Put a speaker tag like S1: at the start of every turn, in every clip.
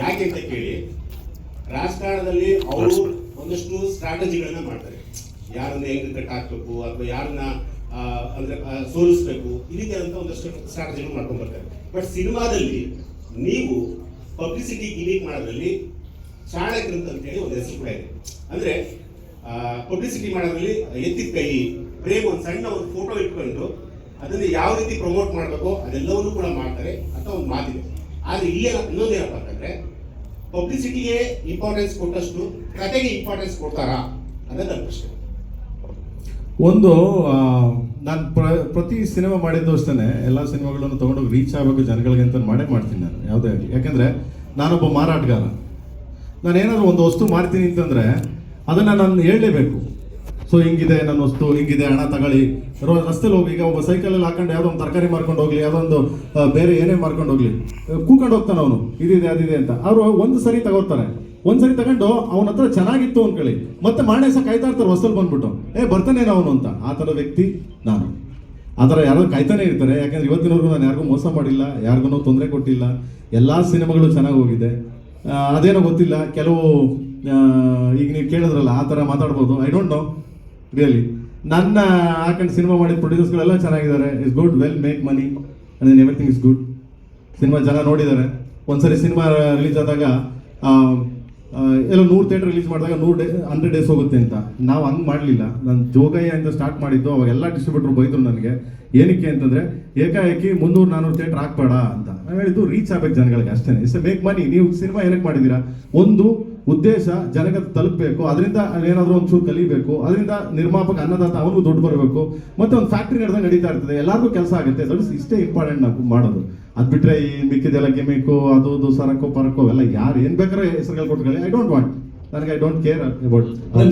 S1: ಯಾಕೆ ಅಂತ ಕೇಳಿ ರಾಜಕಾರಣದಲ್ಲಿ ಅವರು ಒಂದಷ್ಟು ಸ್ಟ್ರಾಟಜಿಗಳನ್ನ ಮಾಡ್ತಾರೆ. ಯಾರನ್ನ ಹೆಂಗ್ ಕಟ್ ಹಾಕ್ಬೇಕು ಅಥವಾ ಯಾರನ್ನ ಅಂದ್ರೆ ಸೋಲಿಸ್ಬೇಕು ಈ ರೀತಿಯಾದಂತ ಒಂದಷ್ಟು ಸ್ಟ್ರಾಟಜಿಗಳು ಮಾಡ್ಕೊಂಡು ಬರ್ತಾರೆ. ಬಟ್ ಸಿನಿಮಾದಲ್ಲಿ ನೀವು ಪಬ್ಲಿಸಿಟಿ ಗಿಮಿಕ್ ಮಾಡೋದ್ರಲ್ಲಿ ಚಾಣಕ್ಯ ಅಂತ ಹೇಳಿ ಒಂದು ಹೆಸರು ಕೂಡ ಇದೆ. ಅಂದ್ರೆ ಪಬ್ಲಿಸಿಟಿ ಮಾಡೋದ್ರಲ್ಲಿ ಎತ್ತಿದ ಕೈ ಪ್ರೇಮ್ ಒಂದು ಸಣ್ಣ ಒಂದು ಫೋಟೋ ಇಟ್ಕೊಂಡು ಅದನ್ನ ಯಾವ ರೀತಿ ಪ್ರಮೋಟ್ ಮಾಡಬೇಕು ಅದೆಲ್ಲವನ್ನೂ ಕೂಡ ಮಾಡ್ತಾರೆ ಅಂತ ಒಂದು ಮಾತಿದೆ. ಆದ್ರೆ ಇಲ್ಲಿ ಇನ್ನೊಂದೇನಪ್ಪ ಅಂತಂದ್ರೆ ಪಬ್ಲಿಸಿಟಿಗೆ ಇಂಪಾರ್ಟೆನ್ಸ್ ಕೊಟ್ಟಷ್ಟು ಕತೆಗೆ ಇಂಪಾರ್ಟೆನ್ಸ್ ಕೊಡ್ತಾರಾ ಅನ್ನೋದು ಪ್ರಶ್ನೆ.
S2: ಒಂದು ನಾನು ಪ್ರ, ಪ್ರತಿ ಸಿನಿಮಾ ಮಾಡಿದ್ದು ಅಷ್ಟೇ ಎಲ್ಲ ಸಿನಿಮಾಗಳನ್ನು ತೊಗೊಂಡೋಗಿ ರೀಚ್ ಆಗಬೇಕು ಜನಗಳಿಗೆ ಅಂತ ಮಾಡೇ ಮಾಡ್ತೀನಿ ನಾನು, ಯಾವುದೇ ಆಗಲಿ. ಯಾಕೆಂದರೆ ನಾನೊಬ್ಬ ಮಾರಾಟಗಾರ. ನಾನು ಏನಾದರೂ ಒಂದು ವಸ್ತು ಮಾಡ್ತೀನಿ ಅಂತಂದರೆ ಅದನ್ನು ನಾನು ಹೇಳಲೇಬೇಕು. ಸೊ ಹಿಂಗಿದೆ, ನನ್ನ ವಸ್ತು ಹಿಂಗಿದೆ, ಹಣ ತಗೊಳ್ಳಿ. ರಸ್ತೆಲಿ ಹೋಗಿ, ಈಗ ಒಬ್ಬ ಸೈಕಲಲ್ಲಿ ಹಾಕೊಂಡು ಯಾವುದೋ ಒಂದು ತರಕಾರಿ ಮಾರ್ಕೊಂಡು ಹೋಗ್ಲಿ, ಯಾವುದೋ ಒಂದು ಬೇರೆ ಏನೇ ಮಾರ್ಕೊಂಡು ಹೋಗ್ಲಿ ಕೂಕೊಂಡು ಹೋಗ್ತಾನೆ ಅವನು. ಇದಿದೆ ಅದಿದೆ ಅಂತ. ಅವರು ಒಂದು ಸರಿ ತಗೋತಾರೆ ಒಂದು ಸರಿ ತಗೊಂಡು ಅವನ ಹತ್ರ ಚೆನ್ನಾಗಿತ್ತು ಅನ್ಕೊಳ್ಳಿ. ಮತ್ತೆ ಮಾಡೇ ಸಹ ಕಾಯ್ತಾ ಇರ್ತಾರೆ ಹೊಸಲ್ ಬಂದ್ಬಿಟ್ಟು. ಏ ಬರ್ತಾನೇನೋ ಅವನು ಅಂತ. ಆ ಥರ ವ್ಯಕ್ತಿ, ನಾನು. ಆ ಥರ ಯಾರೋ ಕಾಯ್ತಾನೆ ಇರ್ತಾರೆ. ಯಾಕಂದ್ರೆ ಇವತ್ತಿನವರೆಗೂ ನಾನು ಯಾರಿಗೂ ಮೋಸ ಮಾಡಿಲ್ಲ, ಯಾರಿಗೂ ತೊಂದರೆ ಕೊಟ್ಟಿಲ್ಲ. ಎಲ್ಲ ಸಿನಿಮಾಗಳು ಚೆನ್ನಾಗಿ ಹೋಗಿದೆ. ಅದೇನೋ ಗೊತ್ತಿಲ್ಲ. ಕೆಲವು ಈಗ ನೀವು ಕೇಳಿದ್ರಲ್ಲ, ಆ ಥರ ಮಾತಾಡ್ಬೋದು. ಐ ಡೋಂಟ್ ನೋ ರಿಯಲಿ ನನ್ನ ಹಾಕೊಂಡು ಸಿನಿಮಾ ಮಾಡಿದ ಪ್ರೊಡ್ಯೂಸರ್ಸ್ಗಳೆಲ್ಲ ಚೆನ್ನಾಗಿದ್ದಾರೆ. Is good well make money and everything is good cinema ಜನ ನೋಡಿದ್ದಾರೆ. ಒಂದ್ಸರಿ ಸಿನಿಮಾ ರಿಲೀಸ್ ಆದಾಗ ಎಲ್ಲ ನೂರು ಥಿಯೇಟರ್ ರಿಲೀಸ್ ಮಾಡಿದಾಗ ನೂರು ಡೇ ಹಂಡ್ರೆಡ್ ಡೇಸ್ ಹೋಗುತ್ತೆ ಅಂತ. ನಾವು ಹಂಗೆ ಮಾಡಲಿಲ್ಲ. ನಾನು ಜೋಗಯ್ಯ ಅಂತ ಸ್ಟಾರ್ಟ್ ಮಾಡಿದ್ದು ಅವಾಗ ಎಲ್ಲ ಡಿಸ್ಟ್ರಿಬ್ಯೂಟರ್ ಬೈದ್ರು ನನಗೆ, ಏನಕ್ಕೆ ಅಂತಂದ್ರೆ, ಏಕಾಏಕಿ ಮುನ್ನೂರು ನಾನ್ನೂರು ಥಿಯೇಟರ್ ಹಾಕ್ಬೇಡ ಅಂತ. ನಾವು ಹೇಳಿದ್ದು ರೀಚ್ ಆಗ್ಬೇಕು ಜನಗಳಿಗೆ ಅಷ್ಟೇ. ಇಸ್ ಮೇಕ್ ಮನಿ ನೀವು ಸಿನಿಮಾ ಏನಕ್ಕೆ ಮಾಡಿದ್ದೀರಾ? ಒಂದು ಉದ್ದೇಶ ಜನಕ್ಕೆ ತಲುಪಬೇಕು. ಅದರಿಂದ ಏನಾದರೂ ಒಂಚೂರು ಕಲಿಬೇಕು. ಅದರಿಂದ ನಿರ್ಮಾಪಕ ಅನ್ನದಾತ ಅವನಿಗೂ ದುಡ್ಡು ಬರಬೇಕು. ಮತ್ತೆ ಒಂದು ಫ್ಯಾಕ್ಟ್ರಿ ನಡೆದಾಗ ನಡೀತಾ ಇರ್ತದೆ. ಎಲ್ಲರಿಗೂ ಕೆಲಸ ಆಗುತ್ತೆ. ದಟ್ಸ್ ಇಷ್ಟೇ ಇಂಪಾರ್ಟೆಂಟ್ ನಾವು ಮಾಡೋದು. ಅದು ಬಿಟ್ರೆ ಈ ಮಿಕ್ಕಿದೆಲ್ಲ ಗಿಮಿಕು ಅದು ಇದು ಸರಕು ಪರಕು ಎಲ್ಲ ಯಾರು ಏನ್ ಬೇಕಾದ್ರೆ ಹೆಸರುಗಳು ಕೊಟ್ಕೊಳ್ಳಿ. ಐ ಡೋಂಟ್ ವಾಂಟ್ ನನಗೆ I don't care about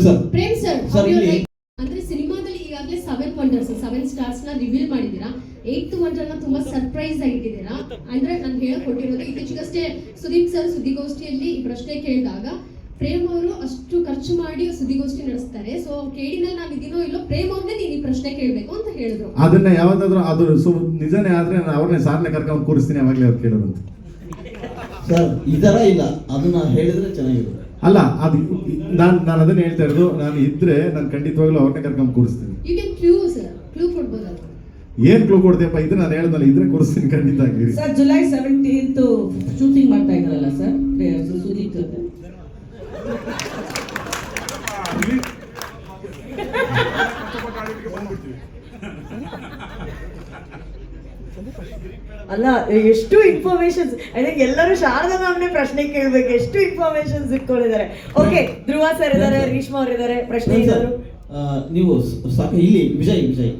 S3: sir
S4: Prem sir
S3: Sir,
S4: how you
S3: ಇಲ್ಲಿ-
S4: like- ಅಂದ್ರೆ ಸಿನಿಮಾದಲ್ಲಿ ಈಗಾಗಲೇ ಸೆವೆನ್ ವಂಡರ್ಸ್ ಸೆವೆನ್ ಸ್ಟಾರ್ಸ್ನ ರಿವೀಲ್ ಮಾಡಿದೀರಾ ಏತ್ ವಂಡರ್ನ ತುಂಬಾ ಸರ್ಪ್ರೈಸ್ ಆಗಿಟ್ಟಿದ್ದೀರಾ ಅಂದ್ರೆ ನಾನು ಹೇಳಿಕೊಟ್ಟಿರೋದು ಇತ್ತೀಚೆಗಷ್ಟೇ ಸುದೀಪ್ ಸರ್ ಸುದ್ದಿಗೋಷ್ಠಿಯಲ್ಲಿ ಈ ಪ್ರಶ್ನೆ ಕೇಳಿದಾಗ ಪ್ರೇಮ್ ಅವರು ಅಷ್ಟು ಖರ್ಚು ಮಾಡಿ ಸುದ್ದಿಗೋಷ್ಠಿ ನಡೆಸ್ತಾರೆ ಸೊ ಕೇಳಿನಲ್ಲಿ ನಾನು ಇದೀನೋ ಇಲ್ಲೋ ಪ್ರೇಮ್ ಅವ್ರನ್ನೇ ನೀನು ಈ ಪ್ರಶ್ನೆ ಕೇಳಬೇಕು ಅಂತ ಹೇಳಿದ್ರು.
S2: ಅದನ್ನ ಯಾವ್ದಾದ್ರು ಅದು ಸು ನಿಜನೇ ಆದ್ರೆ ನಾನು ಅವ್ರನ್ನೇ ಸಾರ್ನೆ ಕರ್ಕೊಂಡು ಕೂರಿಸ್ತೀನಿ ಅವಾಗಲೇ ಅವ್ರು ಕೇಳೋದಂತ
S3: ಸರ್ ಈ ಥರ ಇಲ್ಲ. ಅದನ್ನ ಹೇಳಿದ್ರೆ ಚೆನ್ನಾಗಿರುತ್ತೆ.
S2: ಅಲ್ಲ ಅದು ನಾನು ನಾನು ಅದನ್ನ ಹೇಳ್ತಾ ಇರೋದು ನಾನು ಇದ್ರೆ ನಾನು ಖಂಡಿತವಾಗ್ಲೂ ಅವ್ರನ್ನೇ ಕರ್ಕೊಂಡು ಕೂರಿಸ್ತೀನಿ.
S4: ಯು ಕ್ಯಾನ್
S2: ಏನ್ ಕ್ಲೂ ಕೊಡ್ತೀಯಪ್ಪ? ಇದ್ರೆ ನಾನು ಹೇಳ್ದಲ್ಲ ಇದ್ರೆ ಕೊಡಿಸ್ತೀನಿ ಖಂಡಿತ ಆಗಿರಿ
S5: ಸರ್ ಜುಲೈ ಸೆವೆಂಟೀನ್ತ್ ಶೂಟಿಂಗ್ ಮಾಡ್ತಾ ಇದ್ದಾರಲ್ಲ ಸರ್ ಸುದೀಪ್ ಜೊತೆ.
S6: ಅಲ್ಲ ಎಷ್ಟು ಇನ್ಫಾರ್ಮೇಶನ್ಸ್ ಅದಕ್ಕೆ ಎಲ್ಲರೂ ಶಾರದಾ ಮ್ಯಾಮ್ನೇ ಪ್ರಶ್ನೆ ಕೇಳ್ಬೇಕು. ಎಷ್ಟು ಇನ್ಫಾರ್ಮೇಶನ್ಸ್ ಇಟ್ಕೊಂಡಿದ್ದಾರೆ? ಓಕೆ ಧ್ರುವ ಸರ್ ಇದ್ದಾರೆ ರೀಷ್ಮಾ ಅವ್ರು ಇದ್ದಾರೆ ಪ್ರಶ್ನೆ ಇದ್ದಾರೆ
S3: ನೀವು ಇಲ್ಲಿ ವಿಜಯ್ ವಿಜಯ್.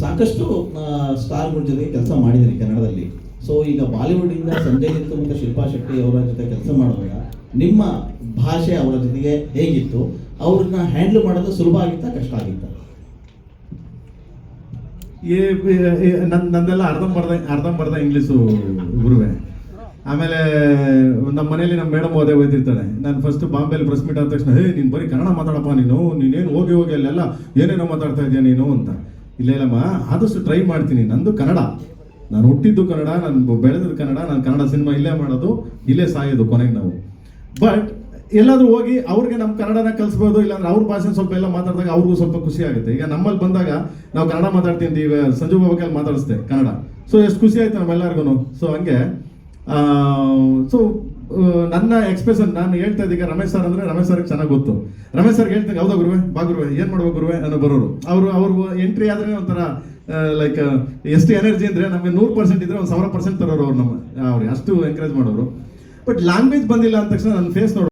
S3: ಸಾಕಷ್ಟು ಸ್ಟಾರ್ಗಳ ಜೊತೆ ಕೆಲಸ ಮಾಡಿದ್ರಿ ಕನ್ನಡದಲ್ಲಿ. ಸೊ ಈಗ ಬಾಲಿವುಡ್ ಇಂದ ಸಂಜಯ್ ದತ್ ಮತ್ತು ಶಿಲ್ಪಾ ಶೆಟ್ಟಿ ಅವರ ಜೊತೆ ಕೆಲಸ ಮಾಡುವಾಗ ನಿಮ್ಮ ಭಾಷೆ ಅವರ ಜೊತೆಗೆ ಹೇಗಿತ್ತು? ಅವ್ರನ್ನ ಹ್ಯಾಂಡಲ್ ಮಾಡೋದು ಸುಲಭ ಆಗಿತ್ತಾ ಕಷ್ಟ ಆಗಿತ್ತಾ?
S2: ಏ, ಏ- ಏ- ನನ್, ನಂದೆಲ್ಲ ಅರ್ಧಂಬರ್ಧ ಅರ್ಧಂಬರ್ಧ ಇಂಗ್ಲೀಷು ಗುರುವೆ. ಆಮೇಲೆ ನಮ್ಮ ಮನೇಲಿ ನಮ್ಮ ಮೇಡಮ್ ಓದೇ ಓದಿರ್ತಾರೆ ನಾನು ಫಸ್ಟ್ ಬಾಂಬೆಲಿ ಪ್ರೆಸ್ ಮೀಟ್ ಆದ ತಕ್ಷಣ, ಹೇ, ನೀನು ಬರೀ ಕನ್ನಡ ಮಾತಾಡಪ್ಪ ನೀನು, ನೀನೇನು ಹೋಗಿ ಹೋಗಿ ಅಲ್ಲೆಲ್ಲ ಏನೇನೋ ಮಾತಾಡ್ತಾ ಇದೆಯಾ ನೀನು ಅಂತ. ಇಲ್ಲ ಇಲ್ಲಮ್ಮ ಆದಷ್ಟು ಟ್ರೈ ಮಾಡ್ತೀನಿ. ನಂದು ಕನ್ನಡ. ನಾನು ಹುಟ್ಟಿದ್ದು ಕನ್ನಡ, ನಾನು ಬೆಳೆದಿದ್ದು ಕನ್ನಡ, ನಾನು ಕನ್ನಡ ಸಿನಿಮಾ ಇಲ್ಲೇ ಮಾಡೋದು, ಇಲ್ಲೇ ಸಾಯೋದು ಕೊನೆಗೆ ನಾವು. ಬಟ್ ಎಲ್ಲಾದರೂ ಹೋಗಿ ಅವ್ರಿಗೆ ನಮ್ಮ ಕನ್ನಡನ ಕಲಿಸ್ಬೋದು, ಇಲ್ಲಾಂದ್ರೆ ಅವ್ರ ಭಾಷೆ ಸ್ವಲ್ಪ ಎಲ್ಲ ಮಾತಾಡಿದಾಗ ಅವ್ರಿಗೂ ಸ್ವಲ್ಪ ಖುಷಿ ಆಗುತ್ತೆ. ಈಗ ನಮ್ಮಲ್ಲಿ ಬಂದಾಗ ನಾವು ಕನ್ನಡ ಮಾತಾಡ್ತೀನಿ ಈಗ ಸಂಜು ಬಾಬಾಕಲ್ಲಿ ಮಾತಾಡಿಸ್ತೇವೆ ಕನ್ನಡ. ಸೊ ಎಷ್ಟು ಖುಷಿ ಆಯ್ತು ನಮ್ಮೆಲ್ಲರಿಗೂ ಸೊ ಹಂಗೆ ಸೊ ನನ್ನ ಎಕ್ಸ್ಪ್ರೆಷನ್ ನಾನು ಹೇಳ್ತಾ ಇದ್ದೀಗ ರಮೇಶ್ ಸರ್ ಅಂದ್ರೆ ರಮೇಶ್ ಸರ್ಗೆ ಚೆನ್ನಾಗಿ ಗೊತ್ತು. ರಮೇಶ್ ಸರ್ಗೆ ಹೇಳ್ತೀನಿ ಹೌದಾ ಗುರುವೆ? ಬಾ ಗುರುವೆ, ಏನು ಮಾಡ್ಬೇಕು ಗುರುವೆ? ಅನ್ನೋ ಬರೋರು. ಅವರು ಅವ್ರ ಎಂಟ್ರಿ ಆದ್ರೆ ಒಂಥರ ಲೈಕ್ ಎಷ್ಟು ಎನರ್ಜಿ ಅಂದ್ರೆ ನಮಗೆ ನೂರು ಪರ್ಸೆಂಟ್ ಇದ್ರೆ ಒಂದು ಸಾವಿರ ಪರ್ಸೆಂಟ್ ತರೋರು ಅವ್ರು ನಮ್ಮ ಅವ್ರಿಗೆ ಅಷ್ಟು ಎಂಕರೇಜ್ ಮಾಡೋರು. ಬಟ್ ಲ್ಯಾಂಗ್ವೇಜ್ ಬಂದಿಲ್ಲ ಅಂದ ತಕ್ಷಣ ನನ್ನ ಫೇಸ್ ನೋಡು